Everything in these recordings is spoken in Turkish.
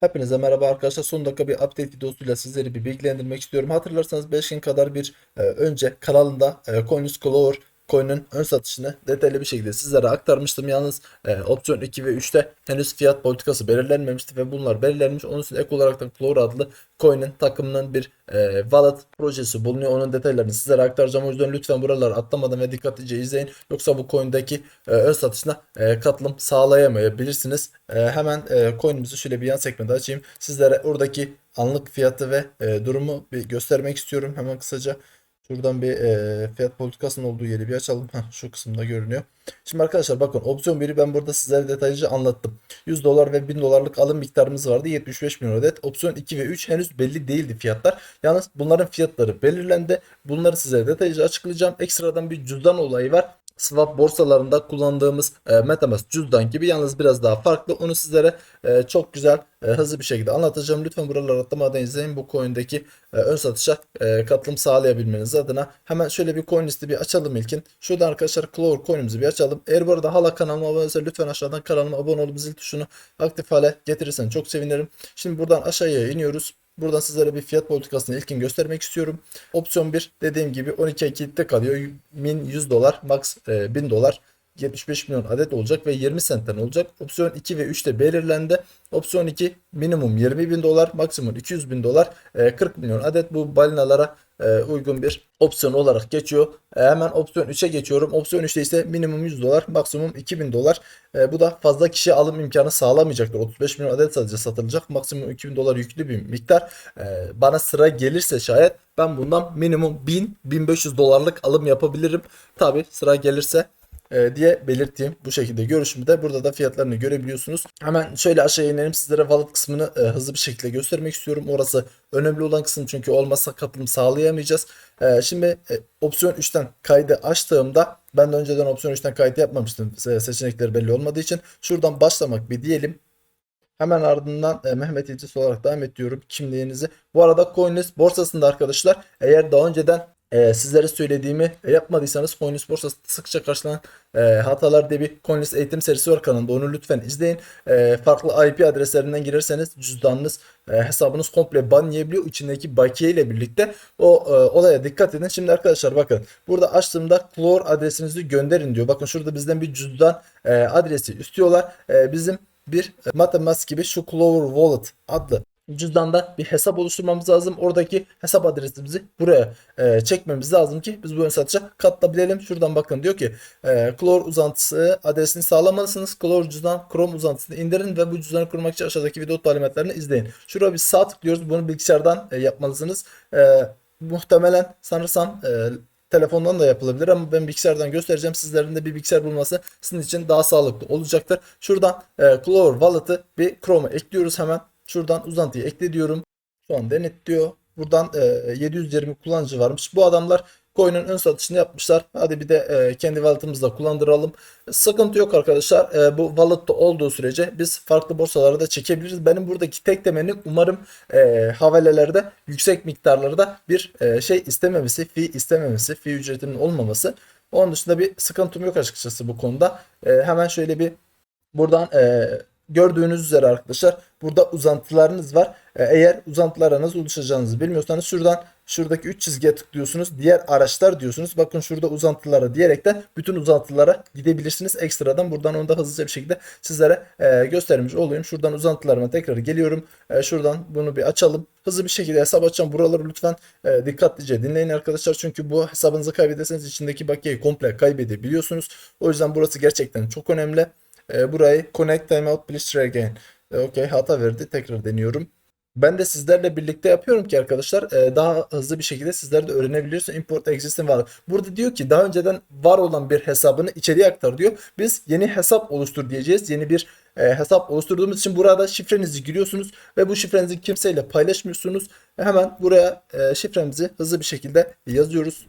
Hepinize merhaba arkadaşlar. Son dakika bir update videosuyla sizleri bir bilgilendirmek istiyorum. Hatırlarsanız 5 gün kadar bir e, önce kanalında e, Coinus Clover coin'in ön satışını detaylı bir şekilde sizlere aktarmıştım. Yalnız e, opsiyon 2 ve 3'te henüz fiyat politikası belirlenmemişti ve bunlar belirlenmiş. Onun için ek olarak da Clover adlı coin'in takımının bir e, wallet projesi bulunuyor. Onun detaylarını sizlere aktaracağım. O yüzden lütfen buraları atlamadan ve dikkatlice izleyin. Yoksa bu coin'deki e, ön satışına e, katılım sağlayamayabilirsiniz. E, hemen e, coin'imizi şöyle bir yan sekmede açayım. Sizlere oradaki anlık fiyatı ve e, durumu bir göstermek istiyorum. Hemen kısaca şuradan bir e, fiyat politikasının olduğu yeri bir açalım. Heh, şu kısımda görünüyor. Şimdi arkadaşlar bakın opsiyon 1'i ben burada sizlere detaylıca anlattım. 100 dolar ve 1000 dolarlık alım miktarımız vardı. 75 milyon adet. Opsiyon 2 ve 3 henüz belli değildi fiyatlar. Yalnız bunların fiyatları belirlendi. Bunları sizlere detaylıca açıklayacağım. Ekstradan bir cüzdan olayı var swap borsalarında kullandığımız e, MetaMask cüzdan gibi yalnız biraz daha farklı. Onu sizlere e, çok güzel e, hızlı bir şekilde anlatacağım. Lütfen buraları atlamadan izleyin. Bu coin'deki e, ön satışa e, katılım sağlayabilmeniz adına hemen şöyle bir coin listi bir açalım ilkin. Şurada arkadaşlar Clover coin'imizi bir açalım. Eğer bu arada hala kanalıma abone olursa lütfen aşağıdan kanalıma abone olup zil tuşunu aktif hale getirirsen çok sevinirim. Şimdi buradan aşağıya iniyoruz. Buradan sizlere bir fiyat politikasını ilkin göstermek istiyorum. Opsiyon 1 dediğim gibi 12 ay kilitte kalıyor. Min 100 dolar, max e, 1000 dolar. 75 milyon adet olacak ve 20 sentten olacak. Opsiyon 2 ve 3 de belirlendi. Opsiyon 2 minimum 20 bin dolar, maksimum 200 bin dolar, e, 40 milyon adet bu balinalara e, uygun bir opsiyon olarak geçiyor. E, hemen opsiyon 3'e geçiyorum. Opsiyon 3'te ise minimum 100 dolar, maksimum 2000 dolar. E, bu da fazla kişi alım imkanı sağlamayacaktır. 35 milyon adet sadece satılacak. Maksimum 2000 dolar yüklü bir miktar. E, bana sıra gelirse şayet ben bundan minimum 1000-1500 dolarlık alım yapabilirim. Tabi sıra gelirse e, diye belirteyim. Bu şekilde görüşümü de burada da fiyatlarını görebiliyorsunuz. Hemen şöyle aşağıya inelim sizlere wallet kısmını e, hızlı bir şekilde göstermek istiyorum. Orası önemli olan kısım çünkü olmazsa katılım sağlayamayacağız. E, şimdi e, opsiyon 3'ten kaydı açtığımda ben de önceden opsiyon 3'ten kaydı yapmamıştım. Se- seçenekleri belli olmadığı için. Şuradan başlamak bir diyelim. Hemen ardından e, Mehmet İlçesi olarak devam et diyorum kimliğinizi. Bu arada CoinList borsasında arkadaşlar eğer daha önceden e, sizlere söylediğimi yapmadıysanız CoinList borsasında sıkça karşılanan e, hatalar diye bir CoinList eğitim serisi var kanalında. Onu lütfen izleyin. E, farklı IP adreslerinden girerseniz cüzdanınız e, hesabınız komple ban yiyebiliyor. İçindeki bakiye ile birlikte o e, olaya dikkat edin. Şimdi arkadaşlar bakın burada açtığımda Clore adresinizi gönderin diyor. Bakın şurada bizden bir cüzdan e, adresi istiyorlar. E, bizim bir e, MetaMask gibi şu Clover Wallet adlı cüzdanda bir hesap oluşturmamız lazım. Oradaki hesap adresimizi buraya e, çekmemiz lazım ki biz bu ön satışa katılabilelim. Şuradan bakın diyor ki e, uzantısı adresini sağlamalısınız. Clover cüzdan Chrome uzantısını indirin ve bu cüzdanı kurmak için aşağıdaki video talimatlarını izleyin. Şuraya bir sağ tıklıyoruz. Bunu bilgisayardan e, yapmalısınız. E, muhtemelen sanırsam e, telefondan da yapılabilir ama ben bilgisayardan göstereceğim. Sizlerin de bir bilgisayar bulması sizin için daha sağlıklı olacaktır. Şuradan e, Clover Wallet'ı bir Chrome'a ekliyoruz hemen. Şuradan uzantıyı ekle diyorum. Şu an denet diyor. Buradan e, 720 kullanıcı varmış. Bu adamlar coin'in ön satışını yapmışlar. Hadi bir de e, kendi wallet'ımızda kullandıralım. Sıkıntı yok arkadaşlar. E, bu wallet'ta olduğu sürece biz farklı borsalara da çekebiliriz. Benim buradaki tek temennim umarım e, havalelerde yüksek miktarlarda bir e, şey istememesi, fee istememesi, fee ücretinin olmaması. Onun dışında bir sıkıntım yok açıkçası bu konuda. E, hemen şöyle bir buradan e, gördüğünüz üzere arkadaşlar burada uzantılarınız var. E, Eğer uzantılara nasıl ulaşacağınızı bilmiyorsanız şuradan şuradaki 3 çizgiye tıklıyorsunuz. Diğer araçlar diyorsunuz. Bakın şurada uzantılara diyerekten bütün uzantılara gidebilirsiniz. Ekstradan buradan onu da hızlıca bir şekilde sizlere e, göstermiş olayım. Şuradan uzantılarıma tekrar geliyorum. E, şuradan bunu bir açalım. Hızlı bir şekilde hesap açacağım. Buraları lütfen e, dikkatlice dinleyin arkadaşlar. Çünkü bu hesabınızı kaybederseniz içindeki bakiyeyi komple kaybedebiliyorsunuz. O yüzden burası gerçekten çok önemli. E, burayı connect timeout please try again. E, Okey hata verdi. Tekrar deniyorum. Ben de sizlerle birlikte yapıyorum ki arkadaşlar e, daha hızlı bir şekilde sizler de öğrenebilirsiniz. Import existing var. Burada diyor ki daha önceden var olan bir hesabını içeriye aktar diyor. Biz yeni hesap oluştur diyeceğiz. Yeni bir e, hesap oluşturduğumuz için burada şifrenizi giriyorsunuz ve bu şifrenizi kimseyle paylaşmıyorsunuz. Hemen buraya e, şifremizi hızlı bir şekilde yazıyoruz.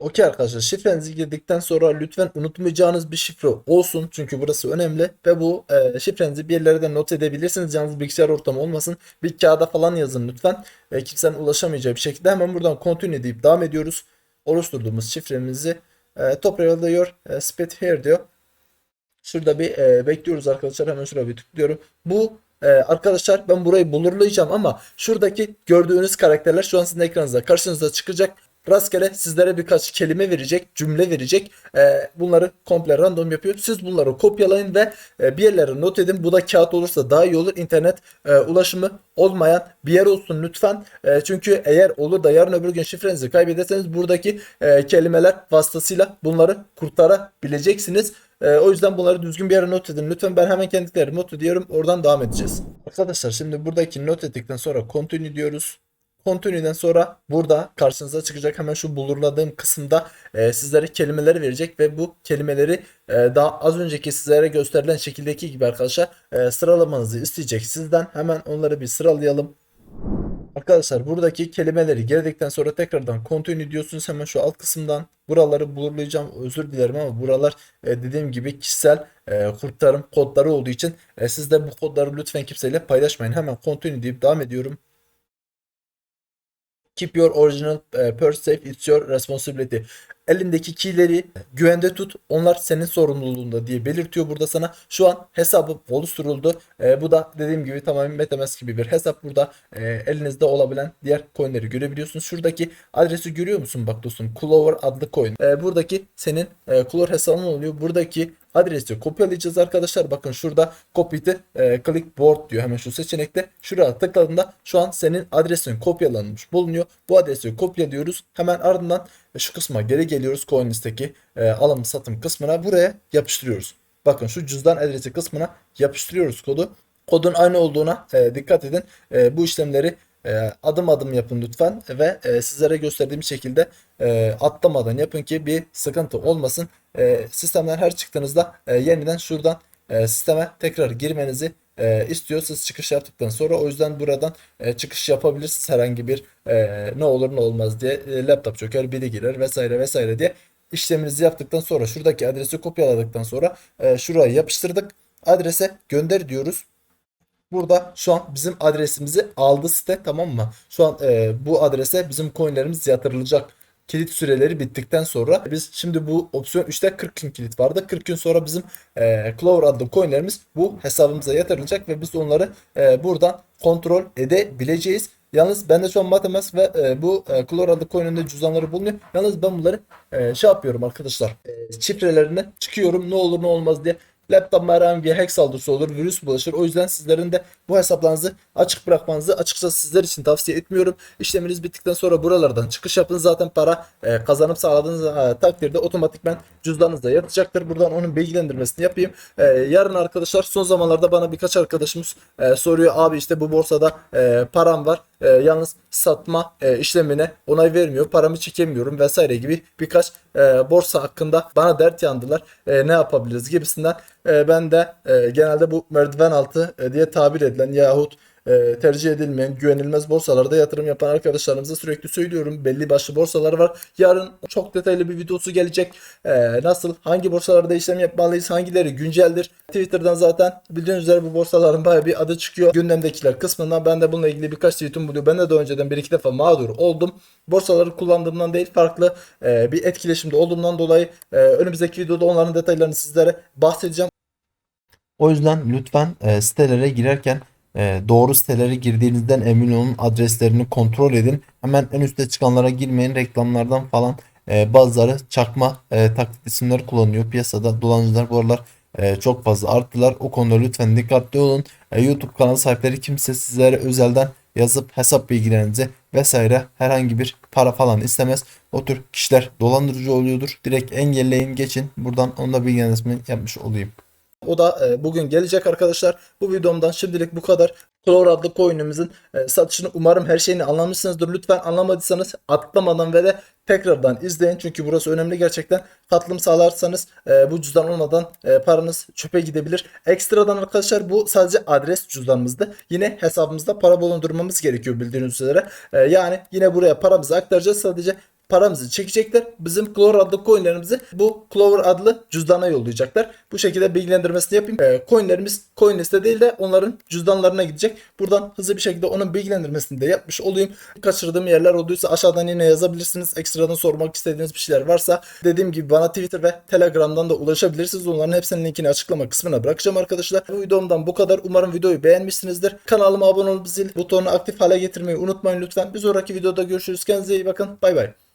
Okey arkadaşlar şifrenizi girdikten sonra lütfen unutmayacağınız bir şifre olsun. Çünkü burası önemli ve bu e, şifrenizi bir yerlere not edebilirsiniz. Yalnız bilgisayar ortamı olmasın. Bir kağıda falan yazın lütfen. E, kimsenin ulaşamayacağı bir şekilde hemen buradan continue deyip devam ediyoruz. Oluşturduğumuz şifremizi e, top level. E, speed here diyor. Şurada bir e, bekliyoruz arkadaşlar. Hemen şuraya bir tıklıyorum. Bu e, arkadaşlar ben burayı bulurlayacağım ama şuradaki gördüğünüz karakterler şu an sizin ekranınızda karşınıza çıkacak. Rastgele sizlere birkaç kelime verecek, cümle verecek. E, bunları komple random yapıyor. Siz bunları kopyalayın ve e, bir yerlere not edin. Bu da kağıt olursa daha iyi olur. İnternet e, ulaşımı olmayan bir yer olsun lütfen. E, çünkü eğer olur da yarın öbür gün şifrenizi kaybederseniz buradaki e, kelimeler vasıtasıyla bunları kurtarabileceksiniz. E, o yüzden bunları düzgün bir yere not edin. Lütfen ben hemen kendileri not ediyorum. Oradan devam edeceğiz. Arkadaşlar şimdi buradaki not ettikten sonra continue diyoruz. Continue'den sonra burada karşınıza çıkacak hemen şu bulurladığım kısımda e, sizlere kelimeleri verecek ve bu kelimeleri e, daha az önceki sizlere gösterilen şekildeki gibi arkadaşlar e, sıralamanızı isteyecek sizden. Hemen onları bir sıralayalım. Arkadaşlar buradaki kelimeleri girdikten sonra tekrardan continue diyorsunuz hemen şu alt kısımdan. Buraları blurlayacağım özür dilerim ama buralar e, dediğim gibi kişisel e, kurtarım kodları olduğu için e, siz de bu kodları lütfen kimseyle paylaşmayın. Hemen continue deyip devam ediyorum. Keep your original e, purse safe. It's your responsibility. Elindeki keyleri güvende tut. Onlar senin sorumluluğunda diye belirtiyor burada sana. Şu an hesabım oluşturuldu. E, bu da dediğim gibi tamamen MetaMask gibi bir hesap. Burada e, elinizde olabilen diğer coinleri görebiliyorsunuz. Şuradaki adresi görüyor musun bak dostum? Clover adlı coin. E, buradaki senin e, Clover hesabın oluyor. Buradaki adresi kopyalayacağız arkadaşlar. Bakın şurada copy to e, clipboard diyor hemen şu seçenekte. Şuraya tıkladığında şu an senin adresin kopyalanmış bulunuyor. Bu adresi kopyalıyoruz. Hemen ardından şu kısma geri geliyoruz. CoinList'teki e, alım satım kısmına buraya yapıştırıyoruz. Bakın şu cüzdan adresi kısmına yapıştırıyoruz kodu. Kodun aynı olduğuna e, dikkat edin. E, bu işlemleri e, adım adım yapın lütfen ve e, sizlere gösterdiğim şekilde e, atlamadan yapın ki bir sıkıntı olmasın. E, sistemden her çıktığınızda e, yeniden şuradan e, sisteme tekrar girmenizi e, istiyor. Çıkış yaptıktan sonra o yüzden buradan e, çıkış yapabilirsiniz herhangi bir e, ne olur ne olmaz diye e, laptop çöker biri girer vesaire vesaire diye işleminizi yaptıktan sonra şuradaki adresi kopyaladıktan sonra e, şuraya yapıştırdık. Adrese gönder diyoruz. Burada şu an bizim adresimizi aldı site tamam mı? Şu an e, bu adrese bizim coinlerimiz yatırılacak. Kilit süreleri bittikten sonra biz şimdi bu opsiyon 3'te 40 gün kilit vardı. 40 gün sonra bizim e, Clover adlı coinlerimiz bu hesabımıza yatırılacak ve biz onları e, buradan kontrol edebileceğiz. Yalnız bende şu an Matemas ve e, bu e, Clover adlı coin'inde cüzdanları bulunuyor. Yalnız ben bunları e, şey yapıyorum arkadaşlar. E, şifrelerine çıkıyorum ne olur ne olmaz diye laptop'a herhangi bir hack saldırısı olur, virüs bulaşır. O yüzden sizlerin de bu hesaplarınızı açık bırakmanızı açıkçası sizler için tavsiye etmiyorum. İşleminiz bittikten sonra buralardan çıkış yapın. Zaten para e, kazanıp sağladığınız e, takdirde otomatikman cüzdanınızda yatacaktır. Buradan onun bilgilendirmesini yapayım. E, yarın arkadaşlar son zamanlarda bana birkaç arkadaşımız e, soruyor. Abi işte bu borsada e, param var. E, yalnız satma e, işlemine onay vermiyor. Paramı çekemiyorum vesaire gibi birkaç e, borsa hakkında bana dert yandılar. E, ne yapabiliriz gibisinden. E, ben de e, genelde bu merdiven altı e, diye tabir edilen yahut e, tercih edilmeyen güvenilmez borsalarda yatırım yapan arkadaşlarımıza sürekli söylüyorum. Belli başlı borsalar var. Yarın çok detaylı bir videosu gelecek. E, nasıl hangi borsalarda işlem yapmalıyız, hangileri günceldir. Twitter'dan zaten bildiğiniz üzere bu borsaların bayağı bir adı çıkıyor. Gündemdekiler kısmından ben de bununla ilgili birkaç tweetim buluyor. Ben de daha önceden bir iki defa mağdur oldum. Borsaları kullandığımdan değil farklı e, bir etkileşimde olduğumdan dolayı e, önümüzdeki videoda onların detaylarını sizlere bahsedeceğim. O yüzden lütfen e, sitelere girerken doğru sitelere girdiğinizden emin olun. Adreslerini kontrol edin. Hemen en üstte çıkanlara girmeyin. Reklamlardan falan e, bazıları çakma e, taklit isimler kullanıyor. Piyasada dolandırıcılar bu aralar e, çok fazla arttılar. O konuda lütfen dikkatli olun. YouTube kanalı sahipleri kimse sizlere özelden yazıp hesap bilgilerinizi vesaire herhangi bir para falan istemez. O tür kişiler dolandırıcı oluyordur. Direkt engelleyin geçin. Buradan onda bilgilendirme yapmış olayım. O da e, bugün gelecek arkadaşlar. Bu videomdan şimdilik bu kadar. Clover adlı coin'imizin e, satışını umarım her şeyini anlamışsınızdır. Lütfen anlamadıysanız atlamadan ve de tekrardan izleyin. Çünkü burası önemli gerçekten. Katılım sağlarsanız e, bu cüzdan olmadan paranız çöpe gidebilir. Ekstradan arkadaşlar bu sadece adres cüzdanımızda. Yine hesabımızda para bulundurmamız gerekiyor bildiğiniz üzere. Yani yine buraya paramızı aktaracağız. Sadece paramızı çekecekler. Bizim Clover adlı coinlerimizi bu Clover adlı cüzdana yollayacaklar. Bu şekilde bilgilendirmesini yapayım. Ee, coinlerimiz CoinList'te değil de onların cüzdanlarına gidecek. Buradan hızlı bir şekilde onun bilgilendirmesini de yapmış olayım. Kaçırdığım yerler olduysa aşağıdan yine yazabilirsiniz. Ekstradan sormak istediğiniz bir şeyler varsa dediğim gibi bana Twitter ve Telegram'dan da ulaşabilirsiniz. Onların hepsinin linkini açıklama kısmına bırakacağım arkadaşlar. Bu videomdan bu kadar. Umarım videoyu beğenmişsinizdir. Kanalıma abone olup zil butonunu aktif hale getirmeyi unutmayın lütfen. Bir sonraki videoda görüşürüz. Kendinize iyi bakın. Bay bay.